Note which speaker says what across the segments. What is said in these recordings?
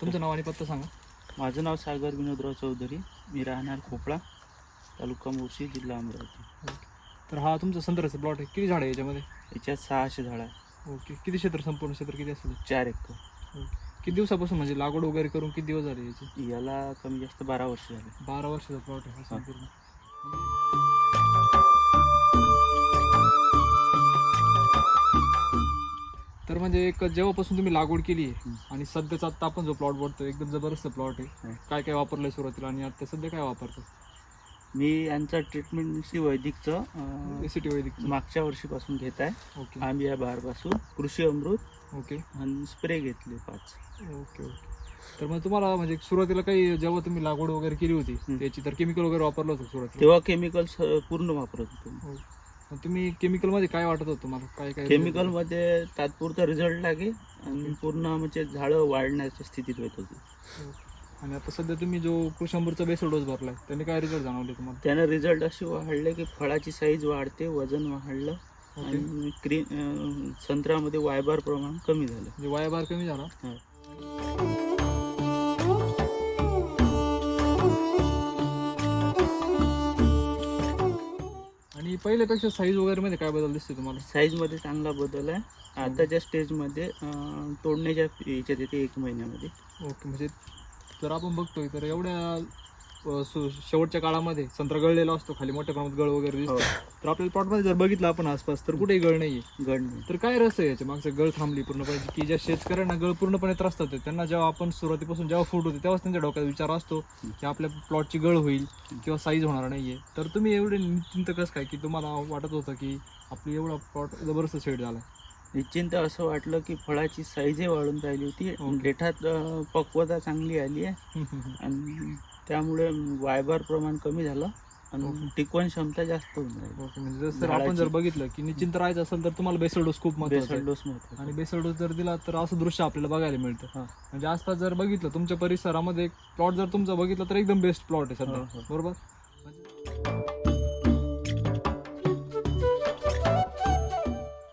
Speaker 1: तुमचं नाव आणि पत्ता सांगा.
Speaker 2: माझं नाव सागर विनोदराव चौधरी. मी राहणार खोपळा तालुका मोर्शी जिल्हा अमरावती.
Speaker 1: तर हा तुमचा संत्र्याचा प्लॉट आहे. किती झाड आहे याच्यामध्ये?
Speaker 2: याच्यात सहाशे झाड आहे
Speaker 1: ओके. किती क्षेत्र? संपूर्ण क्षेत्र किती असेल?
Speaker 2: चार एकर.
Speaker 1: किती दिवसापासून म्हणजे लागवड वगैरे करून किती दिवस झाले याची?
Speaker 2: याला कमी जास्त बारा वर्ष झाले.
Speaker 1: बारा वर्षाचा प्लॉट आहे हा संपूर्ण. तर म्हणजे एक जेव्हापासून तुम्ही लागवड केली आहे. आणि सध्याचा आता आपण जो प्लॉट बघतोय एकदम जबरदस्त प्लॉट आहे. काय काय वापरलंय सुरुवातीला आणि आता सध्या काय वापरतो?
Speaker 2: मी यांचा ट्रीटमेंट सी वैदिकचं
Speaker 1: एसीटी वैदिक
Speaker 2: मागच्या वर्षीपासून घेत आहे.
Speaker 1: ओके
Speaker 2: आम्ही या बहारपासून कृषी अमृत
Speaker 1: ओके
Speaker 2: आणि स्प्रे घेतले पाच.
Speaker 1: ओके ओके तर मग तुम्हाला म्हणजे सुरुवातीला काही जेव्हा तुम्ही लागवड वगैरे केली होती. त्याची तर केमिकल वगैरे वापरलं होतं सुरुवातीला?
Speaker 2: तेव्हा केमिकल्स पूर्ण वापरत होतो.
Speaker 1: मग तुम्ही केमिकलमध्ये काय वाटत होतं? तुम्हाला काय काय
Speaker 2: केमिकलमध्ये तात्पुरता रिझल्ट लागे आणि पूर्ण म्हणजे झाडं वाढण्याच्या स्थितीत येत होती.
Speaker 1: आणि आता सध्या तुम्ही जो कृषंबूरचा बेसल डोस भरलाय त्याने काय रिझल्ट जाणवले तुम्हाला?
Speaker 2: त्यानं रिझल्ट असे वाढले की फळाची साईज वाढते वजन वाढलं
Speaker 1: ओके
Speaker 2: आणि क्री अं, संत्र्यामध्ये वायबार प्रमाण कमी झालं.
Speaker 1: म्हणजे वाया बार कमी झाला. आणि पहिल्यापेक्षा साईज वगैरे मध्ये काय बदल दिसते तुम्हाला?
Speaker 2: साईजमध्ये चांगला बदल आहे. आताच्या स्टेजमध्ये अं, तोडण्याच्या याच्यात येते एक महिन्यामध्ये.
Speaker 1: ओके म्हणजे जर आपण बघतोय तर एवढ्या शेवटच्या काळामध्ये संत्रा गळलेला असतो खाली मोठ्या प्रमाणात गळ वगैरे दिसतो.
Speaker 2: हो.
Speaker 1: तर आपल्याला प्लॉटमध्ये जर बघितलं आपण आसपास तर कुठेही गळ
Speaker 2: नाही.
Speaker 1: तर काय रस आहे याच्या मागचं? गळ थांबली पूर्णपणे की ज्या शेतकऱ्यांना गळ पूर्णपणे त्रासतात त्यांना जेव्हा आपण सुरुवातीपासून जेव्हा फूट होते तेव्हाच त्यांच्या डोक्यात विचार असतो की आपल्या प्लॉटची गळ होईल किंवा साईज होणार नाहीये. तर तुम्ही एवढे निश्चिंत कसं काय की तुम्हाला वाटत होतं की आपली एवढा प्लॉट जबरदस्त सेट झाला
Speaker 2: निश्चिंत असं वाटलं की फळाची साईजही वाढून राहिली होती. अं, पक्वता चांगली आली आहे. आणि त्यामुळे वायबार प्रमाण कमी झालं. आणि टिकवण क्षमता जास्त होऊन
Speaker 1: ओके म्हणजे जर आपण जर बघितलं की निश्चिंत राहायचं असेल तर तुम्हाला बेसल डोस खूप महत्त्वाचा
Speaker 2: बेसल
Speaker 1: आहे
Speaker 2: डोस महत्त्वाचा
Speaker 1: आणि बेसल डोस जर दिला तर असं दृश्य आपल्याला बघायला मिळतं.
Speaker 2: हा.
Speaker 1: म्हणजे आसपास जर बघितलं तुमच्या परिसरामध्ये प्लॉट जर तुमचा बघितला तर एकदम बेस्ट प्लॉट आहे सध्या.
Speaker 2: हो.
Speaker 1: बरोबर?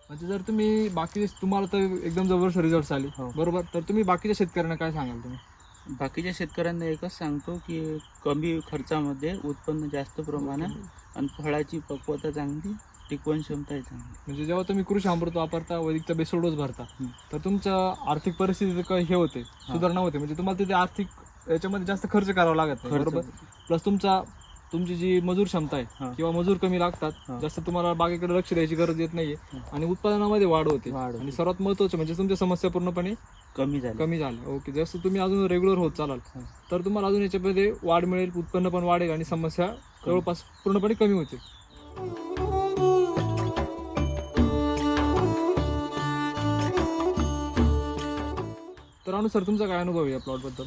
Speaker 1: म्हणजे जर तुम्ही बाकी तुम्हाला तर एकदम जबरदस्त रिझल्ट आले.
Speaker 2: हो.
Speaker 1: बरोबर? तर तुम्ही बाकीच्या शेतकऱ्यांना काय सांगाल तुम्ही?
Speaker 2: बाकीच्या शेतकऱ्यांना एकच सांगतो की कमी खर्चामध्ये उत्पन्न जास्त प्रमाणात आणि फळाची पक्वता चांगली टिकवण क्षमता आहे चांगली
Speaker 1: म्हणजे जेव्हा तुम्ही कृषी अमृत वापरता वैदिकचा बेसल डोस भरता. तर तुमच्या आर्थिक परिस्थिती हे होते सुधारणा होते म्हणजे तुम्हाला तिथे आर्थिक याच्यामध्ये जास्त खर्च करावा लागत नाही
Speaker 2: खर्च
Speaker 1: बरोबर प्लस तुमचा तुमची जी मजूर क्षमता आहे. किंवा मजूर कमी लागतात
Speaker 2: हा.
Speaker 1: जास्त तुम्हाला बागेकडे लक्ष द्यायची गरज येत नाहीये
Speaker 2: हा.
Speaker 1: आणि उत्पादनामध्ये वाढ होते
Speaker 2: वाढ होते.
Speaker 1: आणि सर्वात महत्वाचं म्हणजे तुमच्या समस्या पूर्णपणे
Speaker 2: कमी झाली.
Speaker 1: कमी झाल्या ओके जसं तुम्ही अजून रेग्युलर होत चालाल
Speaker 2: हा.
Speaker 1: तर तुम्हाला अजून याच्यामध्ये वाढ मिळेल उत्पन्न पण वाढेल आणि समस्या जवळपास पूर्णपणे कमी होते. तर अनुसार तुमचा काय अनुभव आहे या प्लॉटबद्दल?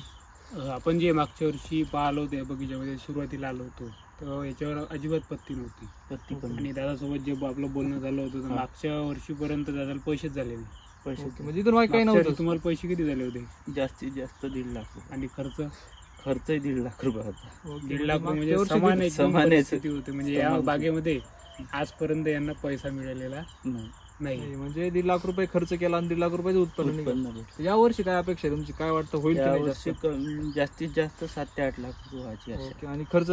Speaker 3: अ, आपण जे मागच्या वर्षी पाहिलो होते बगीच्यामध्ये सुरुवातीला आलो होतो तर याच्यावर अजिबात पत्ती नव्हती.
Speaker 2: पत्ती पण
Speaker 3: आणि दादासोबत जे आपलं बोलणं झालं होतं तर. मागच्या वर्षीपर्यंत दादाला पैसेच झाले नाही.
Speaker 2: पैसे
Speaker 1: ओके म्हणजे इथून काही
Speaker 3: मागच्या
Speaker 1: नव्हतं
Speaker 3: तुम्हाला पैसे किती झाले होते?
Speaker 2: जास्तीत जास्त दीड लाख रुपये.
Speaker 3: आणि खर्च?
Speaker 2: खर्चही दीड लाख रुपये होता.
Speaker 1: ओके,
Speaker 3: दीड लाख
Speaker 1: मागच्या
Speaker 3: म्हणजे
Speaker 1: वर्षी
Speaker 3: समान
Speaker 1: किती-
Speaker 3: एकदम
Speaker 2: समान.
Speaker 3: परिस्थिती होती? म्हणजे या
Speaker 2: समान.
Speaker 3: बागेमध्ये आजपर्यंत यांना पैसा मिळालेला
Speaker 2: नाही.
Speaker 3: नाही.
Speaker 1: नाही, म्हणजे दीड लाख रुपये खर्च केला आणि दीड लाख रुपयाचं उत्पन्न निघालं.
Speaker 2: उत्पन्न भेटलं.
Speaker 1: या वर्षी काय अपेक्षा आहे तुमची? काय वाटतं होईल की
Speaker 2: या
Speaker 1: नाही
Speaker 2: वर्षी
Speaker 1: जास्त?
Speaker 2: कमी- जास्तीत जास्त सात ते आठ लाख रुपये व्हायची आशा
Speaker 1: ओके आणि खर्च?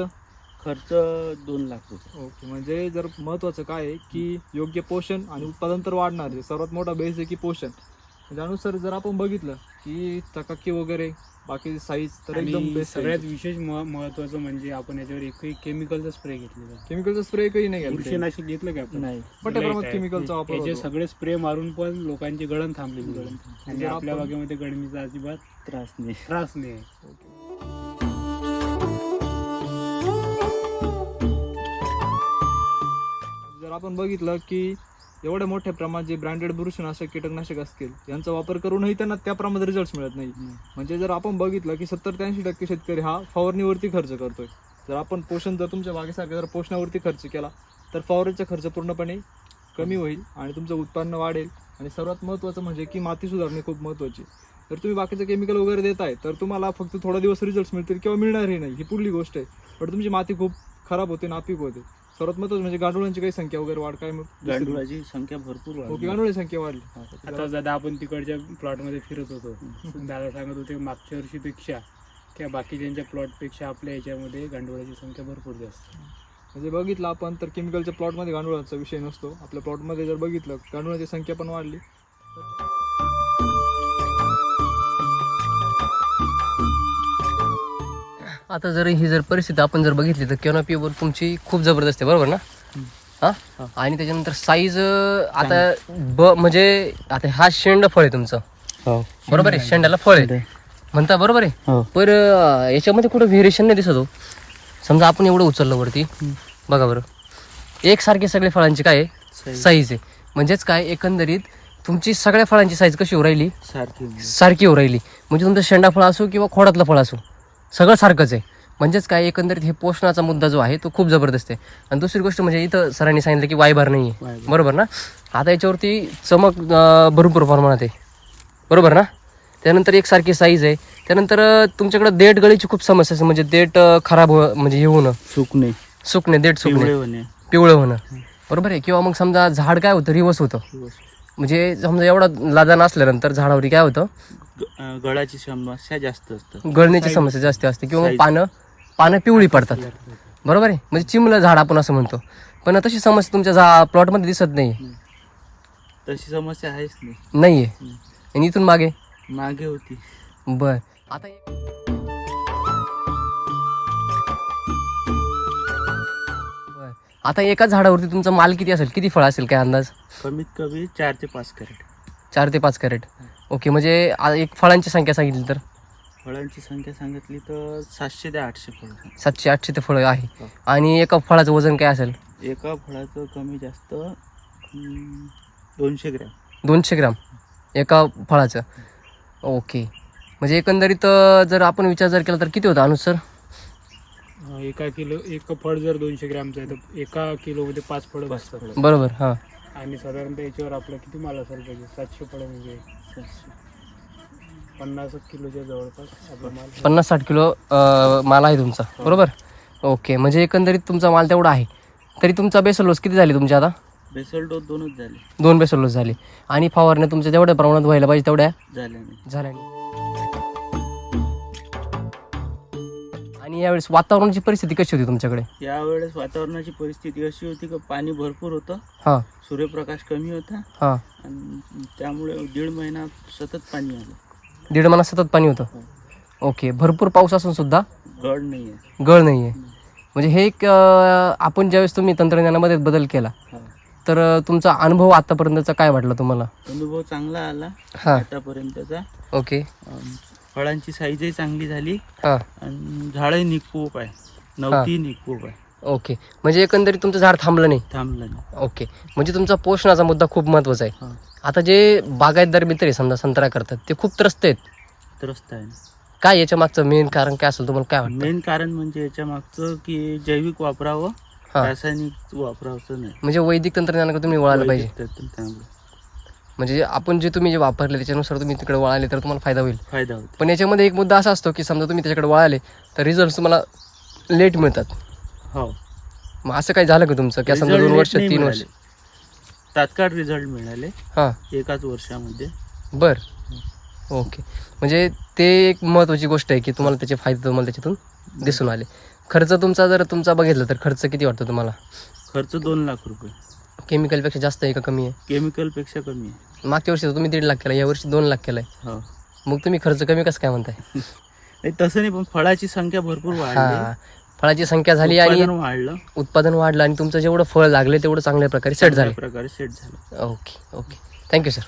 Speaker 2: खर्च दोन लाख रुपये.
Speaker 1: ओके म्हणजे जर महत्वाचं काय आहे की योग्य पोषण आणि उत्पादन तर वाढणार आहे. सर्वात मोठा बेस आहे की पोषण. त्यानुसार जर आपण बघितलं की चकाकी वगैरे बाकी साईज तर एकदम बेस्ट
Speaker 3: सगळ्यात विशेष महत्वाचं म्हणजे आपण याच्यावर एकही केमिकलचा स्प्रे घेतलेला
Speaker 1: केमिकलचा स्प्रे काही नाही
Speaker 3: बुरशीनाशक घेतलं का आपण?
Speaker 2: नाही.
Speaker 1: मोठ्या प्रमाणात. केमिकलचा वापर
Speaker 3: याचे. सगळे स्प्रे मारून पण लोकांची गळण थांबलेली आहे.
Speaker 2: गळण
Speaker 3: आणि
Speaker 1: जर
Speaker 3: आपल्या बागेमध्ये गळणीचा अजिबात
Speaker 2: त्रास नाही.
Speaker 3: त्रास नाही.
Speaker 1: जर आपण बघितलं की एवढ्या मोठ्या प्रमाणात जे ब्रँडेड बुरशीनाशक कीटकनाशक असतील यांचा वापर करूनही त्यांना त्या प्रमाणात रिझल्ट मिळत नाही. म्हणजे जर आपण बघितलं की सत्तर ते ऐंशी टक्के शेतकरी हा फवारणीवरती खर्च करतोय. जर आपण पोषण जर तुमच्या बागेसारखं जर पोषणावरती खर्च केला तर फवारणीचा खर्च पूर्णपणे कमी होईल आणि तुमचं उत्पन्न वाढेल. आणि सर्वात महत्त्वाचं म्हणजे की माती सुधारणे खूप महत्त्वाची. जर तुम्ही बाकीचं केमिकल वगैरे देताय तर तुम्हाला फक्त थोडा दिवस रिझल्ट मिळतील किंवा मिळणारही नाही. ही पुढली गोष्ट आहे. पण तुमची माती खूप खराब होते नापीक होते. सर्वात महत्वाचं म्हणजे गांडुळांची काही संख्या वगैरे वाढ काय मग?
Speaker 2: गांडुळाची संख्या भरपूर
Speaker 1: ओके
Speaker 2: वाढली
Speaker 1: गांडुळी संख्या वाढली.
Speaker 3: आता दादा आपण तिकडच्या प्लॉटमध्ये फिरत होतो. दादा सांगत होते मागच्या वर्षीपेक्षा किंवा बाकीच्यांच्या प्लॉटपेक्षा आपल्या याच्यामध्ये गांडुळाची संख्या भरपूर जास्त.
Speaker 1: म्हणजे बघितलं आपण तर केमिकलच्या प्लॉटमध्ये गांडुळाचा विषय नसतो. आपल्या प्लॉटमध्ये जर बघितलं गांडुळाची संख्या पण वाढली.
Speaker 4: आता जर ही जर परिस्थिती आपण जर बघितली तर कॅनोपीवर तुमची खूप जबरदस्त आहे बरोबर ना? हा. आणि त्याच्यानंतर साईज आता ब म्हणजे आता हा शेंड फळ आहे तुमचं.
Speaker 2: हो.
Speaker 4: बरोबर आहे? शेंडाला फळ आहे. म्हणता बरोबर आहे?
Speaker 2: हो.
Speaker 4: पर याच्यामध्ये कुठं व्हेरिएशन नाही दिसत हो. समजा आपण एवढं उचललं वरती बघा बरं. एकसारखे सगळे फळांची काय आहे? साईज आहे. म्हणजेच काय? एकंदरीत तुमची सगळ्या फळांची साईज कशी राहिली?
Speaker 2: सारखी
Speaker 4: सारखी राहिली. म्हणजे तुमचं शेंडा फळ असो किंवा खोडातलं फळ असो. सगळं सारखंच आहे. म्हणजेच काय एकंदरीत हे पोषणाचा मुद्दा जो आहे तो खूप जबरदस्त आहे. आणि दुसरी गोष्ट म्हणजे इथं सरांनी सांगितलं की वायभार नाही आहे. बरोबर ना? आता याच्यावरती चमक भरपूर प्रमाणात आहे. बरोबर ना? त्यानंतर एकसारखी साईज आहे. त्यानंतर तुमच्याकडे देठ गळीची खूप समस्या असते म्हणजे देठ खराब हो म्हणजे हे होणं.
Speaker 2: सुकणे.
Speaker 4: सुकणे देठ सुकणे.
Speaker 2: पिवळे होणे.
Speaker 4: बरोबर आहे? किंवा मग समजा झाड काय होतं? रिवस होतं. म्हणजे समजा एवढा लादा असल्यानंतर झाडावरी काय होतं?
Speaker 2: गळाची समस्या जास्त असतं
Speaker 4: गळण्याची समस्या जास्त असते किंवा मग. पानं पानं पिवळी पडतात. बरोबर आहे? म्हणजे चिमलं झाड आपण असं म्हणतो. पण तशी समस्या तुमच्या झा प्लॉटमध्ये दिसत नाही
Speaker 2: तशी समस्या आहेच नाही.
Speaker 4: नाहीये?
Speaker 2: हम्म.
Speaker 4: आणि इथून मागे?
Speaker 2: मागे होती.
Speaker 4: बर. आता एक- बर. आता एका झाडावरती तुमचा माल किती असेल? किती फळ असेल? काय अंदाज?
Speaker 2: कमीत कमी चार ते पाच कॅरेट.
Speaker 4: चार ते पाच कॅरेट. ओके म्हणजे आ- एक फळांची संख्या सांगितली तर?
Speaker 2: फळांची संख्या सांगितली तर सातशे ते आठशे फळ.
Speaker 4: सातशे आठशे ते फळं आहे.
Speaker 2: हो.
Speaker 4: आणि एका फळाचं वजन काय असेल?
Speaker 2: एका फळाचं कमी जास्त हम्म, दोनशे ग्रॅम.
Speaker 4: दोनशे ग्राम. एका फळाचं. ओके. म्हणजे एकंदरीत अं, जर आपण विचार जर केला तर किती होता अनुज सर
Speaker 3: अं, एका किलो एक फळ जर दोनशे ग्रॅमचं आहे तर एका किलोमध्ये पाच फळं बसतात.
Speaker 4: बरोबर हां.
Speaker 3: आणि साधारणतः याच्यावर आपलं किती माल असायला पाहिजे? सातशे फळं म्हणजे पन्नास किलोच्या जवळपास आपला माल
Speaker 4: पन्नास साठ किलो अं, माल आहे तुमचा. बरोबर? ओके म्हणजे एकंदरीत तुमचा माल तेवढा आहे. तरी तुमचा बेसल लोस किती झाली तुमच्या आता?
Speaker 2: बेसल डोस दोनच झाले.
Speaker 4: दोन बेसल लोस झाले. आणि फवारण्या तुमच्या तेवढ्या प्रमाणात व्हायला पाहिजे तेवढ्या?
Speaker 2: झाले नाही.
Speaker 4: झाल्या नाही. आणि यावेळेस वातावरणाची परिस्थिती कशी होती तुमच्याकडे?
Speaker 2: यावेळेस वातावरणाची परिस्थिती अशी होती की पाणी भरपूर होतं.
Speaker 4: हां.
Speaker 2: सूर्यप्रकाश कमी होता.
Speaker 4: हां.
Speaker 2: आणि त्यामुळे दीड महिना सतत पाणी आलं.
Speaker 4: दीड महिना सतत पाणी होतं? ओके. भरपूर पाऊस असून सुद्धा?
Speaker 2: गड नाही आहे
Speaker 4: गळ नाही आहे म्हणजे हे एक अं, आपण ज्यावेळेस तुम्ही तंत्रज्ञानामध्ये बदल केला तर अं, तुमचा अनुभव आतापर्यंतचा काय वाटला तुम्हाला?
Speaker 2: अनुभव चांगला आला.
Speaker 4: हां.
Speaker 2: आतापर्यंतचा.
Speaker 4: ओके.
Speaker 2: फळांची साईजही चांगली झाली.
Speaker 4: हां.
Speaker 2: आणि झाडही निघूप आहे. नवती निघूप आहे.
Speaker 4: ओके. म्हणजे एकंदरीत तुमचं झाड थांबलं नाही?
Speaker 2: थांबलं नाही.
Speaker 4: ओके. म्हणजे तुमचा पोषणाचा मुद्दा खूप महत्त्वाचा आहे.
Speaker 2: हा.
Speaker 4: आता जे बागायतदार मित्र आहे समजा संत्रा करतात ते खूप त्रस्त आहेत.
Speaker 2: त्रस्त आहे
Speaker 4: काय याच्या मागचं मेन कारण काय असेल तुम्हाला काय वाटतं?
Speaker 2: मेन कारण म्हणजे याच्या मागचं की जैविक वापरावं
Speaker 4: हा.
Speaker 2: रासायनिक वापरावचं नाही.
Speaker 4: म्हणजे वैदिक तंत्रज्ञानाकडे तुम्ही वळायला पाहिजे.
Speaker 2: वैदिक तंत्रज्ञानामुळे
Speaker 4: म्हणजे आपण जे तुम्ही जे वापरले त्याच्यानुसार तुम्ही तिकडे वळाले तर तुम्हाला फायदा होईल.
Speaker 2: फायदा होतो.
Speaker 4: पण याच्यामध्ये एक मुद्दा असा असतो की समजा तुम्ही त्याच्याकडे वळाले तर रिझल्ट तुम्हाला लेट मिळतात.
Speaker 2: हो.
Speaker 4: मग असं काय झालं का तुमचं? की समजा दोन वर्ष तीन वर्ष.
Speaker 2: तात्काळ रिझल्ट मिळाले.
Speaker 4: हां.
Speaker 2: एकाच वर्षामध्ये.
Speaker 4: बर. ओके. म्हणजे ते एक महत्त्वाची गोष्ट आहे की तुम्हाला त्याचे फायदे तुम्हाला त्याच्यातून दिसून आले. खर्च तुमचा जर तुमचा बघितला तर खर्च किती वाटतो तुम्हाला?
Speaker 2: खर्च दोन लाख रुपये.
Speaker 4: केमिकलपेक्षा जास्त आहे का कमी आहे?
Speaker 2: केमिकलपेक्षा कमी आहे.
Speaker 4: मागच्या वर्षी तर तुम्ही दीड लाख केला या वर्षी दोन लाख केलाय.
Speaker 2: हो.
Speaker 4: मग तुम्ही खर्च कमी कसं काय म्हणताय?
Speaker 2: नाही तसं नाही पण फळाची संख्या भरपूर
Speaker 4: हा.
Speaker 2: वाढली
Speaker 4: फळाची संख्या झाली आणि
Speaker 2: उत्पादन वाढलं.
Speaker 4: उत्पादन वाढलं आणि तुमचं जेवढं फळ लागले तेवढं चांगल्या प्रकारे सेट
Speaker 2: चांगल्या
Speaker 4: झाले.
Speaker 2: प्रकारे सेट झालं.
Speaker 4: Okay okay thank you sir